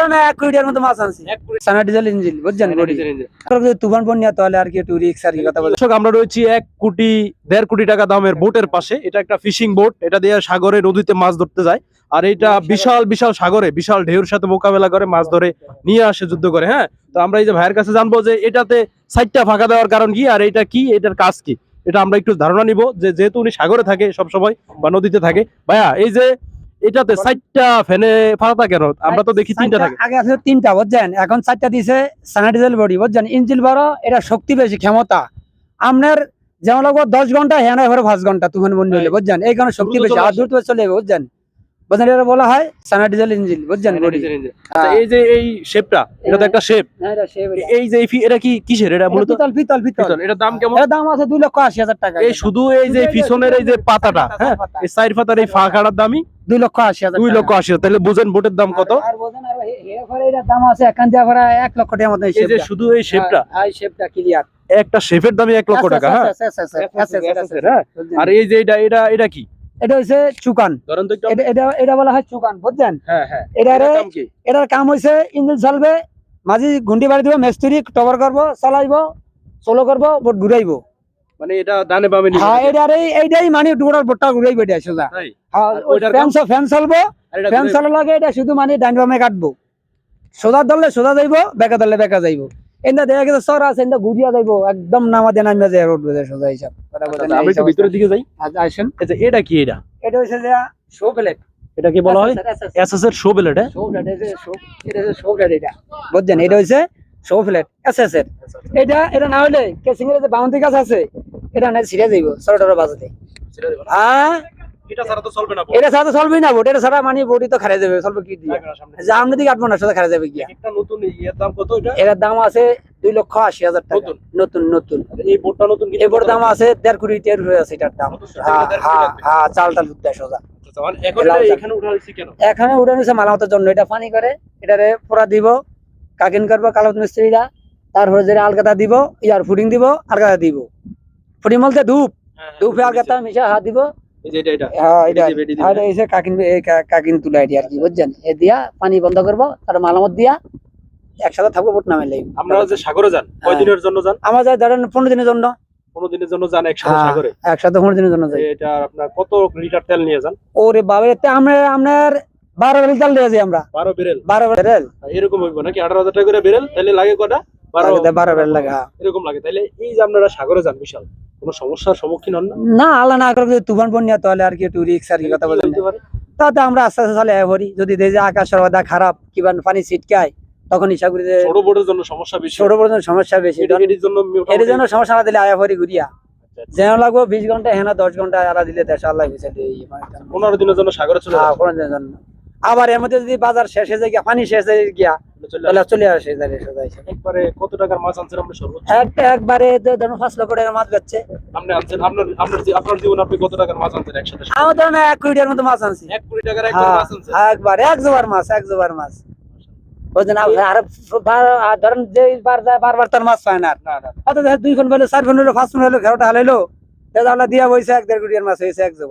আমাদের এক কোটির মতো মাছ আনছি। সানা ডিজেল ইঞ্জিন বুঝছেন? তুফান বন্যা তাহলে আর কি একটু রিক্স আর কি কথা বলে। আমরা রয়েছি এক কোটি দেড় কোটি টাকা দামের বোটের পাশে। এটা একটা ফিশিং বোট এটা দিয়ে সাগরে নদীতে মাছ ধরতে যায়। আর এটা বিশাল বিশাল সাগরে বিশাল ঢেউর সাথে মোকাবেলা করে মাছ ধরে নিয়ে আসে যুদ্ধ করে হ্যাঁ? তো আমরা এই যে ভাইয়ের কাছে জানব যে এটাতে সাইডটা ফাঁকা দেওয়ার কারণ কি আর এটা কি এটার কাজ কি? এটা আমরা একটু ধারণা নিব যে যেহেতু উনি সাগরে থাকে সবসময় বা নদীতে থাকে। ভাইয়া এই যে এটাতে সাইডটা ফেনে ফাঁকা কেন আমরা তো দেখি তিনটা থাকে। আগে আছে তিনটা বুঝছেন? এখন চারটা দিছে ডিজেল বডি বুঝছেন? ইঞ্জিন বড় এটা শক্তি বেশি ক্ষমতা। আপনার যেমন লাগবো দশ ঘণ্টা হ্যাঁ হলো পাঁচ ঘণ্টা তুফান বন্যা হলে বুঝছেন? এই কারণে শক্তি বেশি আর দ্রুত চলে যাবে বুঝছেন? বুঝছেন এটা বলা হয় ডিজেল ইঞ্জিন বুঝছেন বডি আচ্ছা, এই যে এই শেপটা এটা তো একটা শেপ এই যে এই ফি- এটা কি কিসের? এটা মূলত? পিতল পিতল পিতল। এটার দাম কেমন? এর দাম আছে দুই লক্ষ আশি হাজার টাকা। এই শুধু এই যে পিছনের এই যে পাতাটা হ্যাঁ? এই সাইড পাতার এই ফাঁকাটার দামই দুই লক্ষ আশি হাজার দুই লক্ষ আশি। তাহলে বুঝেন বোটের দাম কত? আর- আর বোঝেন আর হে- হেরে ফেরে এটার দাম আছে এখান দিয়ে পরে এক লক্ষ টাকার মতো এই এই যে শুধু এই শেপটা এই শেপটা ক্লিয়ার একটা শেপের দামই এক লক্ষ টাকা হ্যাঁ? আর এই যে এটা এটা এটা কি? এটা হচ্ছে চুকান। এটা এটা বলা হয় চুকান বুঝছেন হ্যাঁ হ্যাঁ। এটার এটার কাম হইছে ইঞ্জিন চলবে মাঝি গুন্ডি বাড়ি দিব মিস্ত্রি টবার করব চালাইব চলো করব বোট ঘুরাইব। মানে এটা ডানে বামে হ্যাঁ নাকি? এইটাই মানে ডুবড়ার বোটটা ঘুরাইব এটা সোজা হ্যাঁ ফ্যান ফ্যান চলবো। ফ্যান ঘুরে- লাগে এটা শুধু মানে ডাইন বামে কাটবো। সোজা ধরলে সোজা যাইব বেকা ধরলে বেকা যাইব। এন্দা দেখা গেছে সর আছে এন্দা ঘুরিয়া যাইব একদম নামাতে নামিয়া যায় রোড বেজে সোজা হিসাব কথা বলতে আচ্ছা, আমরা একটু ভিতরের দিকে যাই। আসেন। আচ্ছা এটা কি এটা? এটা হচ্ছে যে শো প্লেট এটা কি বলা হয়? এসএস এর শো হ্যাঁ? শো প্লেট এটা শো এটা হচ্ছে শো প্লেট এটা। বুঝছেন? এটা হচ্ছে শো প্লেট এসএস এর। এটা এটা না হলে কেসিং এর যে বাউন্ডারি গাছ আছে এটা না ছিড়ে যাইব সরটার বাজাতে হ্যাঁ এটা ছাড়া তো চলবে না এটা ছাড়া তো চলবেই না বোট এটা ছাড়া মানে বডি তো খারে যাবে চলবে কি দিয়ে? যে আমরা দিকে কাটবো না সোজা খারে যাবে গিয়া একটা নতুন এর দাম কত এটা? এটার দাম আছে দুই লক্ষ আশি হাজার টাকা। নতুন? এই এবার দাম আছে দেড় কোটি টের আছে এটার দাম। হ্যাঁ হ্যাঁ? হ্যাঁ চাল টাল উঠতে সোজা আচ্ছা, মানে এখন লাল এটা চাল। এখানে উঠা হয়েছে মালামতের জন্য এটা পানি করে এটারে পোড়া দিব কাকিন করব কালত মিস্ত্রিরা তারপরে যে আলকাতা দিব ইয়ার ফুডিং দিব আলকাতা দিব। ফুডিং বলতে ধূপ ধূপে আলকাতা মিশা হাত দিব। হ্যাঁ কাকিন তুলে এটি আর কি বুঝছেন? এ দিয়া পানি বন্ধ করব তার মালামত দিয়া একসাথে থাকব বোট নামে লাগবে আপনারা যে সাগরে যান হ্যাঁ। কয়দিনের জন্য যান? আমার যায় ধরেন পনেরো দিনের জন্য। পনেরো দিনের জন্য যান একসাথে হ্যাঁ, সাগরে? একসাথে পনেরো দিনের জন্য যাই। এটা আপনার কত লিটার তেল নিয়ে যান? ওরে বাবা এতে আমরা আপনার বারো যাই আমরা। বারো বেরেল বারো বেল এরকম হইব নাকি? আঠারো হাজার টাকা করে বেরেল তাহলে লাগে কটা? বারো বারো বেল লাগা এরকম লাগে। তাহলে এই যে আপনারা সাগরে যান বিশাল। কোনো সমস্যার সম্মুখীন হন না? আল্লাহ না করে যদি তুফান বন্যা তাহলে আর কি একটু রিক্স আর কি কথা পারে? তাতে আমরা আস্তে আস্তে চালে যদি দেখি আকাশ সর্বদা খারাপ কিংবা পানি ছিটকায় তখন ইচ্ছা করি যে ছোট বোটের জন্য সমস্যা বেশি। ছোট বড় সমস্যা বেশি। জন্য এর জন্য সমস্যা না দিলে আয়া ভরি ঘুরিয়া। আচ্ছা, আচ্ছা। যেন লাগবো বিশ ঘণ্টা হেনা দশ ঘণ্টা আলা দিলে দেশ আল্লাহ গেছে পনেরো দিনের জন্য সাগরে চলে যান। আবার এর মধ্যে যদি বাজার শেষ হয়ে যায় গিয়া, পানি শেষ হয়ে গিয়া তাহলে চলে আসে সোজা। একবারে কত টাকার মাছ আনছেন আপনি সর্বোচ্চ? একটা একবারে তো ধরুন পাঁচ লক্ষ টাকার মাছ বেচছে। আপনি আনছেন আপনার আপনার আপনার জীবন আপনি কত টাকার মাছ আনছেন একসাথে? আমার ধরেন এক কোটি টাকার মতো মাছ আনছি। এক কোটি টাকার একবার হ্যাঁ, মাছ আনছেন? একবার এক জোবার মাছ এক জোবার মাছ। আর ধরেন যে বারবার তার মাছ পায় না অত দুই ফোন পেল চার ফোন হলো পাঁচ ফোন হলো ঘরটা হালাইলো। দিয়া বইছে এক দেড় কোটি মাছ হয়েছে এক জোবার।